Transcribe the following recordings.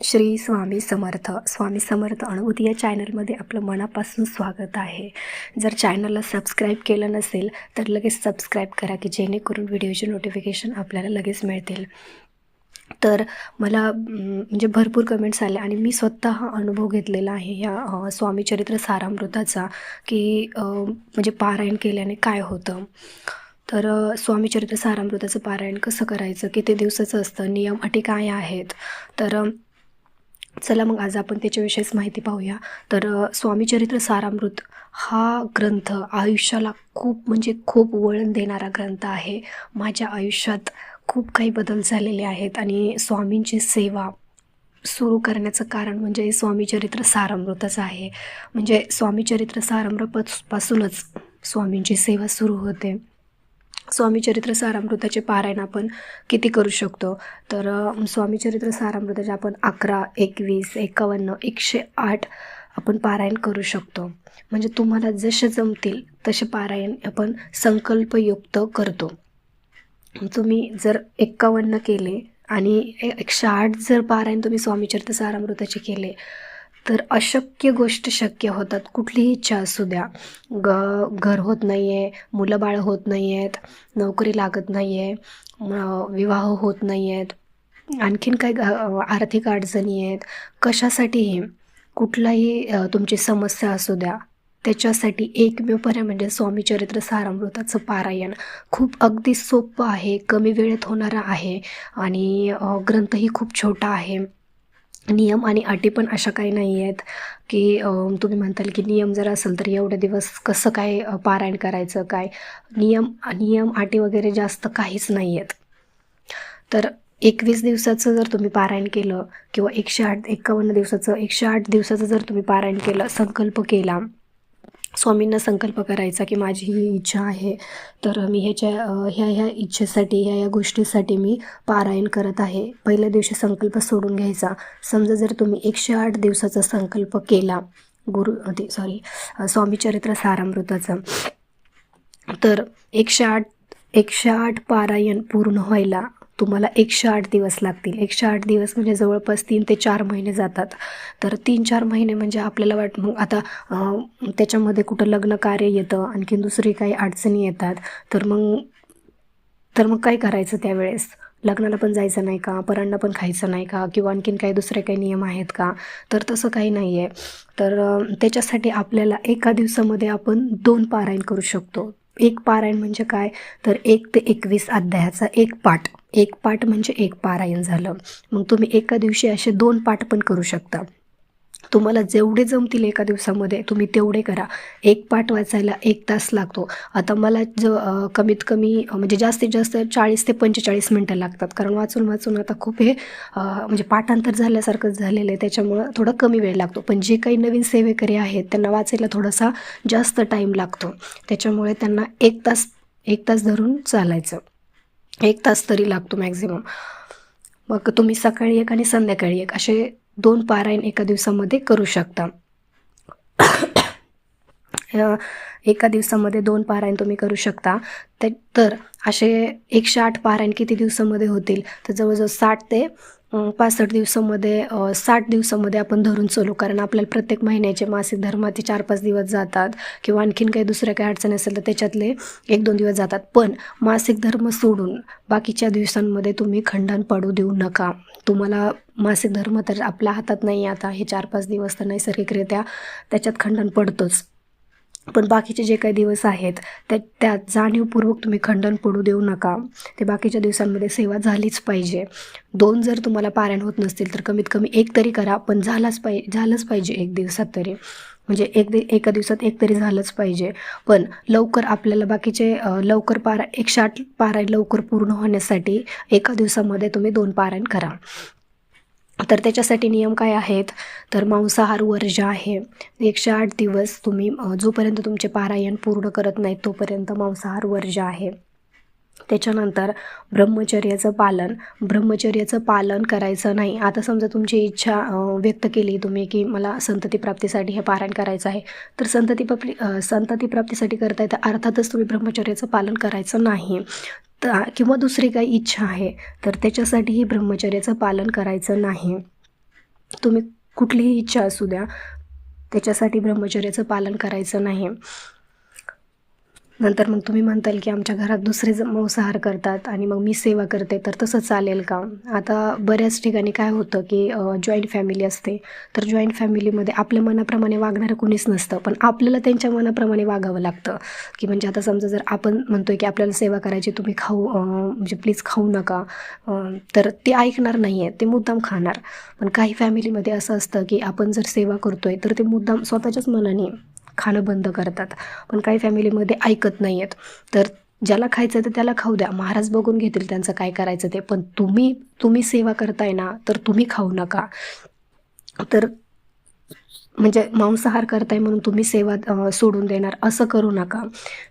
श्री स्वामी समर्थ. स्वामी समर्थ अनुभूती या चॅनलमध्ये आपलं मनापासून स्वागत आहे. जर चॅनलला सबस्क्राईब केलं नसेल तर लगेच सबस्क्राईब करा की जेणेकरून व्हिडिओचे नोटिफिकेशन आपल्याला लगेच मिळतील. तर मला म्हणजे भरपूर कमेंट्स आले आणि मी स्वतः हा अनुभव घेतलेला आहे या स्वामी चरित्र सारामृताचा की म्हणजे पारायण केल्याने काय होतं. तर स्वामी चरित्र सारामृताचं पारायण कसं करायचं किती दिवसाचं असतं नियम अटी काय आहेत? तर चला मग आज आपण त्याच्याविषयीच माहिती पाहूया. तर स्वामीचरित्र स्वामी चरित्र सारामृत हा ग्रंथ आयुष्याला खूप म्हणजे खूप वळण देणारा ग्रंथ आहे. माझ्या आयुष्यात खूप काही बदल झालेले आहेत आणि स्वामींची सेवा सुरू करण्याचं कारण म्हणजे स्वामी चरित्र सारामृतच आहे. म्हणजे स्वामी चरित्र सारामृत पासूनच स्वामींची सेवा सुरू होते. स्वामी चरित्र सारामृताचे पारायण आपण किती करू शकतो? तर स्वामी चरित्र सारामृताचे आपण अकरा एकवीस एकावन्न एकशे आठ आपण पारायण करू शकतो. म्हणजे तुम्हाला जसे जमतील तसे पारायण आपण संकल्पयुक्त करतो. तुम्ही जर एक्कावन्न केले आणि ए- एकशे आठ जर पारायण तुम्ही स्वामीचरित्र सारामृताचे केले तर अशक्य गोष्ट शक्य होतात. कुठलीही इच्छा असू द्या. ग घर होत नाही आहे मुलं बाळ होत नाही आहेत नोकरी लागत नाही आहे विवाह होत नाही आहेत आणखीन काही आर्थिक अडचणी आहेत. कशासाठीही कुठलाही तुमची समस्या असू द्या. त्याच्यासाठी एकमेव पर्याय म्हणजे स्वामी चरित्र सारामृताचं पारायण. खूप अगदी सोपं आहे कमी वेळेत होणारं आहे आणि ग्रंथही खूप छोटा आहे. नियम आणि अटी पण अशा काही नाही आहेत की तुम्ही म्हणताल की नियम जर असेल तर एवढे दिवस कसं काय पारायण करायचं काय? नियम नियम अटी वगैरे जास्त काहीच नाही आहेत. तर एकवीस दिवसाचं जर तुम्ही पारायण केलं किंवा एकशे आठ एकावन्न दिवसाचं एकशे आठ दिवसाचं जर तुम्ही पारायण केलं संकल्प केला स्वामींना संकल्प करायचा की माझी ही इच्छा आहे तर मी ह्याच्या ह्या ह्या इच्छेसाठी ह्या ह्या गोष्टीसाठी मी पारायण करत आहे. पहिल्या दिवशी संकल्प सोडून घ्यायचा. समजा जर तुम्ही एकशे आठ दिवसाचा संकल्प केला गुरु ते सॉरी स्वामी चरित्र सारामृताचा तर एकशे आठ एकशे आठ पारायण पूर्ण व्हायला तुम्हाला एकशे आठ दिवस लागतील. एकशे आठ दिवस म्हणजे जवळपास तीन ते चार महिने जातात. तर तीन चार महिने म्हणजे आपल्याला वाट मग आता त्याच्यामध्ये कुठं लग्न कार्य येतं आणखीन दुसरी काही अडचणी येतात. तर मग तर मग काय करायचं त्यावेळेस? लग्नाला पण जायचं नाही का? परांना पण खायचं नाही का? किंवा आणखीन काही दुसरे काही नियम आहेत का? तर तसं काही नाही आहे तर त्याच्यासाठी आपल्याला एका दिवसामध्ये आपण दोन पारायण करू शकतो. एक पारायण म्हणजे काय? तर एक ते एकवीस अध्यायाचा एक पाठ. एक पाठ म्हणजे एक पारायण झालं. मग तुम्ही एका दिवशी असे दोन पाठ पण करू शकता. तुम्हाला जेवढे जमतील एका दिवसामध्ये तुम्ही तेवढे करा. एक पाठ वाचायला एक तास लागतो. आता मला ज कमीत कमी म्हणजे जास्तीत जास्त चाळीस ते पंचेचाळीस मिनटं लागतात. कारण वाचून वाचून आता खूप हे म्हणजे पाठांतर झाल्यासारखंच झालेलं आहे. त्याच्यामुळं थोडा कमी वेळ लागतो. पण जे काही नवीन सेवेकरी आहेत त्यांना वाचायला थोडासा जास्त टाईम लागतो. त्याच्यामुळे त्यांना एक तास एक तास धरून चालायचं. एक तास तरी लागतो मॅक्झिमम. मग तुम्ही सकाळी एक आणि संध्याकाळी एक असे दोन पारायण एका दिवसामध्ये करू शकता. एका दिवसामध्ये दोन पारायण तुम्ही करू शकता. ते तर असे एकशे आठ पारायण किती दिवसामध्ये होतील? तर जवळजवळ साठ ते पासष्ट दिवसामध्ये साठ दिवसामध्ये आपण धरून चलू कारण आपल्याला प्रत्येक महिन्याचे मासिक धर्माचे चार पाच दिवस जातात किंवा आणखीन काही दुसऱ्या काही अडचणी असेल तर त्याच्यातले एक दोन दिवस जातात. पण मासिक धर्म सोडून बाकीच्या दिवसांमध्ये तुम्ही खंडन पडू देऊ नका. तुम्हाला मासिक धर्म तर आपल्या हातात नाही आहे आता हे चार पाच दिवस तर नैसर्गिकरित्या त्याच्यात खंडन पडतोच. पण बाकीचे जे काही दिवस आहेत त्या त्यात जाणीवपूर्वक तुम्ही खंडन पडू देऊ नका. ते बाकीच्या दिवसांमध्ये सेवा झालीच पाहिजे. दोन जर तुम्हाला पारायण होत नसतील तर कमीत कमी एक तरी करा पण झालाच पाहि झालंच पाहिजे एक दिवसात तरी. म्हणजे एक दि एका दिवसात एक तरी झालंच पाहिजे. पण लवकर आपल्याला बाकीचे लवकर पारा एकशे आठ पारायण लवकर पूर्ण होण्यासाठी एका दिवसामध्ये तुम्ही दोन पारायण करा. तर त्याच्यासाठी नियम काय आहेत? तर मांसाहार वर्ज आहे एकशे आठ दिवस तुम्ही जोपर्यंत तुमचे पारायण पूर्ण करत नाहीत तोपर्यंत मांसाहार वर्ज आहे. त्याच्यानंतर ब्रह्मचर्याचं पालन. ब्रह्मचर्याचं पालन करायचं नाही. आता समजा तुमची इच्छा व्यक्त केली तुम्ही की मला संतती प्राप्तीसाठी हे पारायण करायचं आहे. तर संतती प्राप्ती संतती प्राप्तीसाठी करताय तर अर्थातच तुम्ही ब्रह्मचर्याचं पालन करायचं नाही. तर किंवा दुसरी काही इच्छा आहे तर त्याच्यासाठीही ब्रह्मचर्याचं पालन करायचं नाही. तुम्ही कुठलीही इच्छा असू द्या त्याच्यासाठी ब्रह्मचर्याचं पालन करायचं नाही. नंतर मग तुम्ही म्हणताल की आमच्या घरात दुसरे मांसाहार करतात आणि मग मी सेवा करते तर तसं चालेल का? आता बऱ्याच ठिकाणी काय होतं की जॉईंट फॅमिली असते तर जॉईंट फॅमिलीमध्ये आपल्या मनाप्रमाणे वागणारं कोणीच नसतं पण आपल्याला त्यांच्या मनाप्रमाणे वागावं लागतं. की म्हणजे आता समजा जर आपण म्हणतोय की आपल्याला सेवा करायची तुम्ही खाऊ म्हणजे प्लीज खाऊ नका तर ते ऐकणार नाही आहे ते मुद्दाम खाणार. पण काही फॅमिलीमध्ये असं असतं की आपण जर सेवा करतोय तर ते मुद्दाम स्वतःच्याच मनाने खाणं बंद करतात. पण काही फॅमिलीमध्ये ऐकत नाही आहेत तर ज्याला खायचं तर त्याला खाऊ द्या. महाराज बघून घेतील त्यांचं काय करायचं ते. पण तुम्ही तुम्ही सेवा करताय ना तर तुम्ही खाऊ नका. तर म्हणजे मांसाहार करताय म्हणून तुम्ही सेवा सोडून देणार. असं करू नका.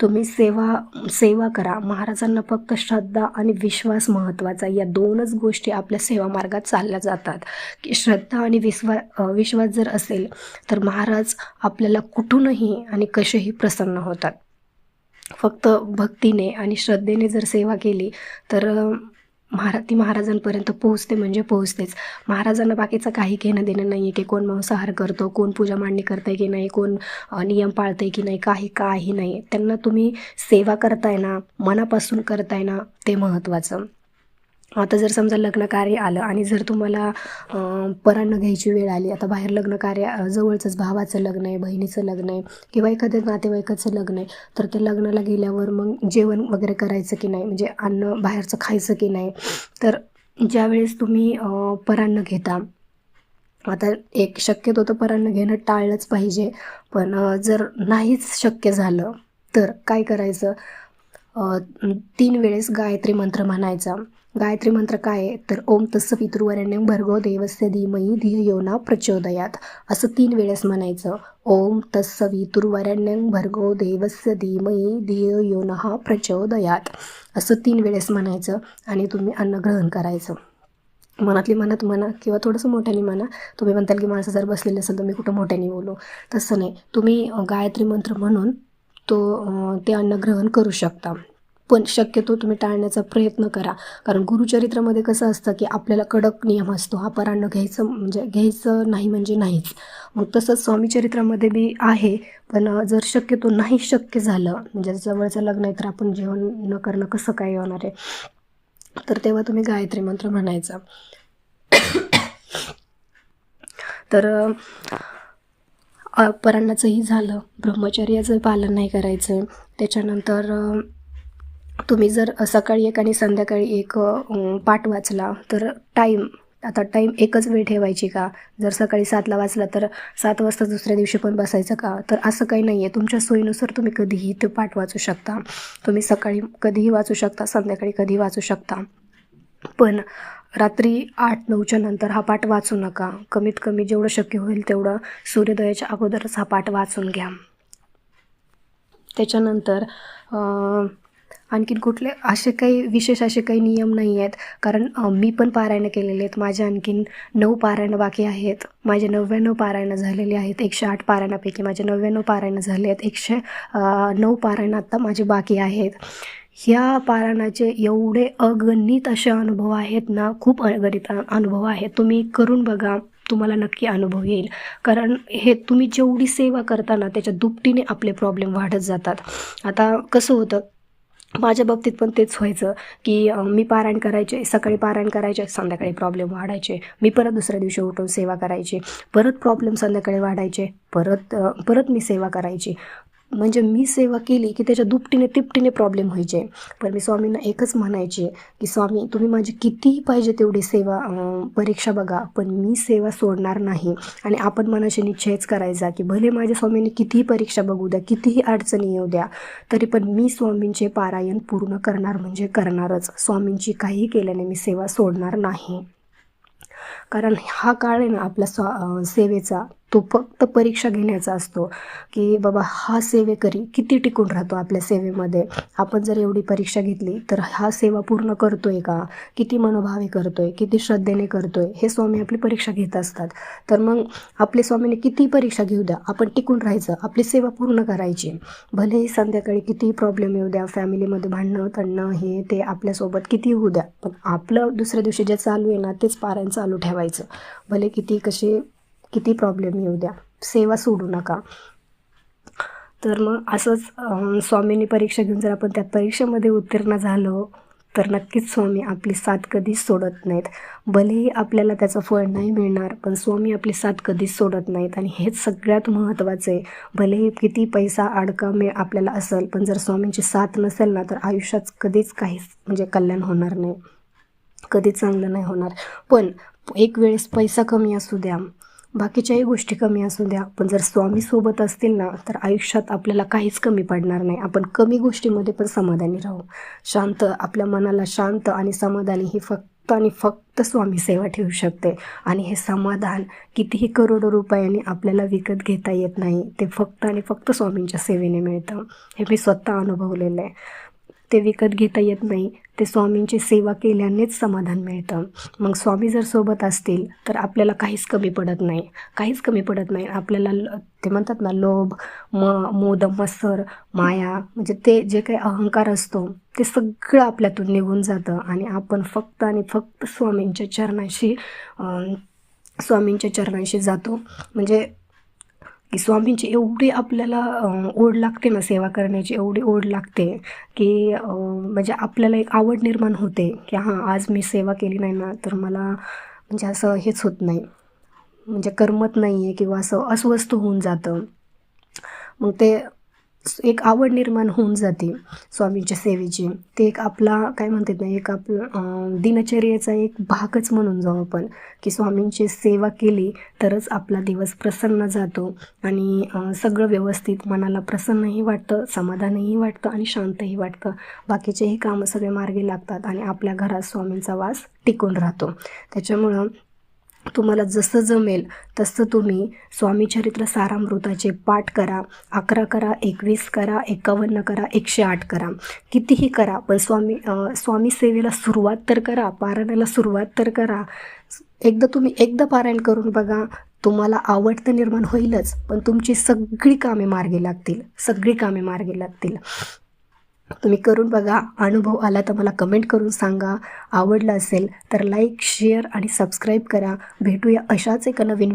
तुम्ही सेवा सेवा करा. महाराजांना फक्त श्रद्धा आणि विश्वास महत्त्वाचा या दोनच गोष्टी आपल्या सेवा मार्गात चालल्या जातात. की श्रद्धा आणि विश्वा विश्वास जर असेल तर महाराज आपल्याला कुठूनही आणि कसेही प्रसन्न होतात. फक्त भक्तीने आणि श्रद्धेने जर सेवा केली तर महारा ती महाराजांपर्यंत पोहोचते म्हणजे पोहोचतेच. महाराजांना बाकीचं काही घेणं देणं नाही आहे की कोण मांसाहार करतो कोण पूजा मांडणी करताय की नाही कोण नियम पाळतंय की नाही काही काही नाही त्यांना तुम्ही सेवा करताय ना मनापासून करताय ना ते महत्त्वाचं आता जर समजा लग्न कार्य आलं आणि जर तुम्हाला अं, परान्न घ्यायची वेळ आली आता बाहेर लग्न कार्य जवळचंच भावाचं लग्न आहे बहिणीचं लग्न आहे किंवा एखाद्या नातेवाईकाचं लग्न आहे तर ते लग्नाला गेल्यावर मग जेवण वगैरे करायचं की नाही? म्हणजे अन्न बाहेरचं खायचं की नाही? तर ज्यावेळेस तुम्ही परान्न घेता आता एक शक्यतो तर परान्न घेणं टाळलंच पाहिजे पण जर नाहीच शक्य झालं तर काय करायचं? तीन वेळेस गायत्री मंत्र म्हणायचा. गायत्री मंत्र काय आहे? तर ओम तस्स पितृवरेण्यं भर्गो देवस्य धीमयी धिय योना प्रचोदयात. असं तीन वेळेस म्हणायचं. ओम तस्स पितृवरेण्यं भर्गो देवस्य धीमयी धिय योना प्रचोदयात. असं तीन वेळेस म्हणायचं आणि तुम्ही अन्न ग्रहण करायचं. मनातली मनात म्हणा किंवा थोडंसं मोठ्याने म्हणा. तुम्ही म्हणताल की माणसं जर बसलेले असेल तर मी कुठं मोठ्याने बोलू? तसं नाही. तुम्ही गायत्री मंत्र म्हणून तो ते अन्न ग्रहण करू शकता. पण शक्यतो तुम्ही टाळण्याचा प्रयत्न करा. कारण गुरुचरित्रामध्ये कसं असतं की आपल्याला कडक नियम असतो. हा परान्न घ्यायचं म्हणजे घ्यायचं नाही म्हणजे नाहीच. मग तसंच स्वामीचरित्रामध्ये बी आहे. पण जर शक्यतो नाही शक्य झालं म्हणजे जवळचं लग्न आहे तर आपण जेवण न करणं कसं काय होणार आहे? तर तेव्हा तुम्ही गायत्री मंत्र म्हणायचा. तर परांनाचंही झालं. ब्रह्मचर्याचं पालन नाही करायचं. त्याच्यानंतर तुम्ही जर सकाळी एक आणि संध्याकाळी एक पाठ वाचला तर टाईम आता टाईम एकच वेळ ठेवायची का? जर सकाळी सातला वाचला तर सात वाजता दुसऱ्या दिवशी पण बसायचं का? तर असं काही नाही आहे तुमच्या सोयीनुसार तुम्ही कधीही ते पाठ वाचू शकता. तुम्ही सकाळी कधीही वाचू शकता संध्याकाळी कधीही वाचू शकता. पण रात्री आठ नऊच्या नंतर हा पाठ वाचू नका. कमीत कमी जेवढं शक्य होईल तेवढं सूर्योदयाच्या अगोदरच हा पाठ वाचून घ्या. त्याच्यानंतर आणखीन कुठले असे काही विशेष असे काही नियम नाही आहेत. कारण मी पण पारायणं केलेले आहेत. माझे आणखीन नऊ पारायणं बाकी आहेत. माझे नव्याण्णव पारायणं झालेले आहेत. एकशे आठ पारायणापैकी माझे नव्याण्णव पारायणं झाले आहेत. एकशे नऊ पारायणं आत्ता माझे बाकी आहेत. ह्या पारायणाचे एवढे अगणित असे अनुभव आहेत ना खूप अगणित अनुभव आहेत. तुम्ही करून बघा तुम्हाला नक्की अनुभव येईल. कारण हे तुम्ही जेवढी सेवा करता ना त्याच्या दुपटीने आपले प्रॉब्लेम वाढत जातात. आता कसं होतं माझ्या बाबतीत पण तेच व्हायचं की मी पारायण करायचे सकाळी पारायण करायचे संध्याकाळी प्रॉब्लेम वाढायचे. मी परत दुसऱ्या दिवशी उठून सेवा करायची. परत प्रॉब्लेम संध्याकाळी वाढायचे. परत परत मी सेवा करायची. म्हणजे मी सेवा केली की त्याच्या दुपटीने तिपटीने प्रॉब्लेम व्हायचे. पण मी स्वामींना एकच म्हणायचे की स्वामी तुम्ही माझी कितीही पाहिजे तेवढी सेवा परीक्षा बघा पण मी सेवा सोडणार नाही. आणि आपण मनाशी निश्चयच करायचा की भले माझ्या स्वामींनी कितीही परीक्षा बघू द्या कितीही अडचणी येऊ द्या तरी पण मी स्वामींचे पारायण पूर्ण करणार म्हणजे करणारच. स्वामींची काही केल्याने मी सेवा सोडणार नाही. कारण हा काळ आहे ना आपल्या स्वा सेवेचा. तो फक्त परीक्षा घेण्याचा असतो की बाबा हा सेवेकरी किती टिकून राहतो आपल्या सेवेमध्ये? आपण जर एवढी परीक्षा घेतली तर हा सेवा पूर्ण करतो आहे का? किती मनोभावे करतो आहे किती श्रद्धेने करतो आहे हे स्वामी आपली परीक्षा घेत असतात. तर मग आपले स्वामीने किती परीक्षा घेऊ द्या? आपण टिकून राहायचं आपली सेवा पूर्ण करायची. भलेही संध्याकाळी कितीही प्रॉब्लेम येऊ द्या फॅमिलीमध्ये भांडणं तणणं हे ते आपल्यासोबत किती होऊ द्या. पण आपलं दुसऱ्या दिवशी जे चालू आहे ना तेच पारायण चालू ठेवायचं. भले किती कसे किती प्रॉब्लेम येऊ द्या. सेवा सोडू नका. तर मग असंच स्वामींनी परीक्षा घेऊन जर आपण त्या परीक्षेमध्ये उत्तीर्ण झालो तर नक्कीच स्वामी आपली साथ कधीच सोडत नाहीत. भलेही आपल्याला त्याचं फळ नाही मिळणार पण स्वामी आपली साथ कधीच सोडत नाहीत. आणि हेच सगळ्यात महत्त्वाचं आहे. भलेही किती पैसा अडका मिळ आपल्याला असेल पण जर स्वामींची साथ नसेल ना तर आयुष्यात कधीच काहीच म्हणजे कल्याण होणार नाही. कधीच चांगलं नाही होणार. पण एक वेळेस पैसा कमी असू द्या. बाकीच्याही गोष्टी कमी असू द्या पण जर स्वामी सोबत असतील ना तर आयुष्यात आपल्याला काहीच कमी पडणार नाही. आपण कमी गोष्टीमध्ये पण समाधानी राहू. शांत आपल्या मनाला शांत आणि समाधानी ही फक्त आणि फक्त स्वामी सेवा ठेवू शकते. आणि हे समाधान कितीही करोडो रुपयांनी आपल्याला विकत घेता येत नाही ते फक्त आणि फक्त स्वामींच्या सेवेने मिळतं. हे मी स्वतः अनुभवलेलं आहे. ते विकत घेता येत नाही. ते स्वामींची सेवा केल्यानेच समाधान मिळतं. मग स्वामी जर सोबत असतील तर आपल्याला काहीच कमी पडत नाही. काहीच कमी पडत नाही. आपल्याला ल- ते म्हणतात ना लोभ म मोद मत्सर माया म्हणजे ते जे काही अहंकार असतो ते सगळं आपल्यातून निघून जातं. आणि आपण फक्त आणि फक्त स्वामींच्या चरणाशी स्वामींच्या चरणाशी जातो. म्हणजे की स्वामींची एवढी आपल्याला ओढ लागते ना सेवा करण्याची एवढी ओढ लागते की म्हणजे आपल्याला एक आवड निर्माण होते की हां आज मी सेवा केली नाही ना तर मला म्हणजे असं हेच होत नाही. म्हणजे करमत नाही आहे किंवा असं अस्वस्थ होऊन जातं. मग ते एक आवड निर्माण होऊन जाते स्वामींच्या सेवेची. ते एक आपला काय म्हणतात ना एक आपलं अं, दिनचर्येचा एक भागच म्हणून जाऊ आपण. की स्वामींची सेवा केली तरच आपला दिवस प्रसन्न जातो आणि सगळं व्यवस्थित मनाला प्रसन्नही वाटतं समाधानही वाटतं आणि शांतही वाटतं. बाकीचेही कामं सगळे मार्गी लागतात आणि आपल्या घरात स्वामींचा वास टिकून राहतो. त्याच्यामुळं तुम्हाला जसं जमेल तसं तुम्ही स्वामीचरित्र सारामृताचे पाठ करा अकरा करा एकवीस करा एकावन्न करा एकशे आठ करा. कितीही करा पण स्वामी स्वामी सेवेला सुरुवात तर करा पारायणाला सुरुवात तर करा. एकदा तुम्ही एकदा पारायण करून बघा तुम्हाला आवड तर निर्माण होईलच पण तुमची सगळी कामे मार्गी लागतील सगळी कामे मार्गी लागतील. तुम्ही करून बघा. अनुभव आला तर मला कमेंट करून सांगा. आवडलं असेल तर लाईक शेअर आणि सबस्क्राईब करा. भेटूया अशाच एका नवीन